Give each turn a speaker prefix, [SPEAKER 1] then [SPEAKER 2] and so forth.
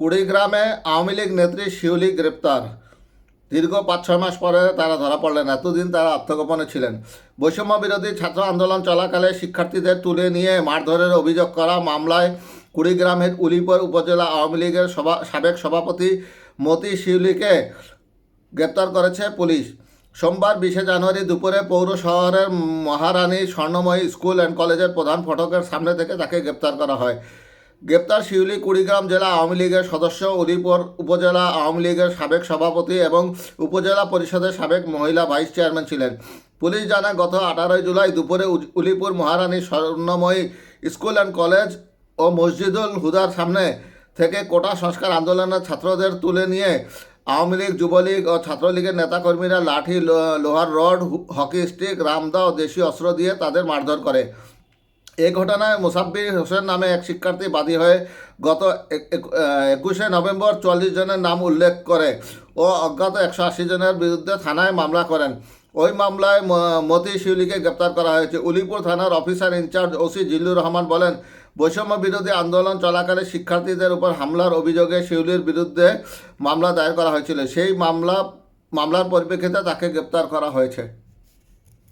[SPEAKER 1] কুড়িগ্রামে আওয়ামী লীগ নেত্রী শিউলি গ্রেপ্তার। দীর্ঘ পাঁচ ছয় মাস পরে তারা ধরা পড়লেন, এতদিন তারা আত্মগোপনে ছিলেন। বৈষম্য বিরোধী ছাত্র আন্দোলন চলাকালে শিক্ষার্থীদের তুলে নিয়ে মারধরের অভিযোগ করা মামলায় কুড়িগ্রামের উলিপুর উপজেলা আওয়ামী লীগের সভা, সাবেক সভাপতি মতি শিউলিকে গ্রেপ্তার করেছে পুলিশ। সোমবার বিশে জানুয়ারি দুপুরে পৌর শহরের মহারানী স্বর্ণময়ী স্কুল অ্যান্ড কলেজের প্রধান ফটকের সামনে থেকে তাকে গ্রেপ্তার করা হয়। গ্রেপ্তার শিউলি কুড়িগ্রাম জেলা আওয়ামী লীগের সদস্য উলিপুর উপজেলা আওয়ামী লীগের সাবেক সভাপতি এবং উপজেলা পরিষদের সাবেক মহিলা ভাইস চেয়ারম্যান ছিলেন। পুলিশ জানায়, গত আঠারোই জুলাই দুপুরে Ulipur Maharani Swarnamoyee school and college ও মসজিদুল হুদার সামনে থেকে কোটা সংস্কার আন্দোলনের ছাত্রদের তুলে নিয়ে আওয়ামী লীগ, যুবলীগ ও ছাত্রলীগের নেতাকর্মীরা লাঠি লোহার রড হকি স্টিক, রামদা ও দেশীয় অস্ত্র দিয়ে তাদের মারধর করে। এই ঘটনায় মুসাব্বির হোসেন নামে এক শিক্ষার্থী বাদী হয়ে গত এক- এক- একুশে নভেম্বর চল্লিশ জনের নাম উল্লেখ করে ও অজ্ঞাত একশো আশি জনের বিরুদ্ধে থানায় মামলা করেন। ওই মামলায় মতি শিউলিকে গ্রেপ্তার করা হয়েছে। উলিপুর থানার officer in charge OC Zillur Rahman বলেন, বৈষম্য বিরোধী আন্দোলন চলাকালে শিক্ষার্থীদের উপর হামলার অভিযোগে শিউলির বিরুদ্ধে মামলা দায়ের করা হয়েছিল। সেই মামলা মামলার পরিপ্রেক্ষিতে তাকে গ্রেপ্তার করা হয়েছে।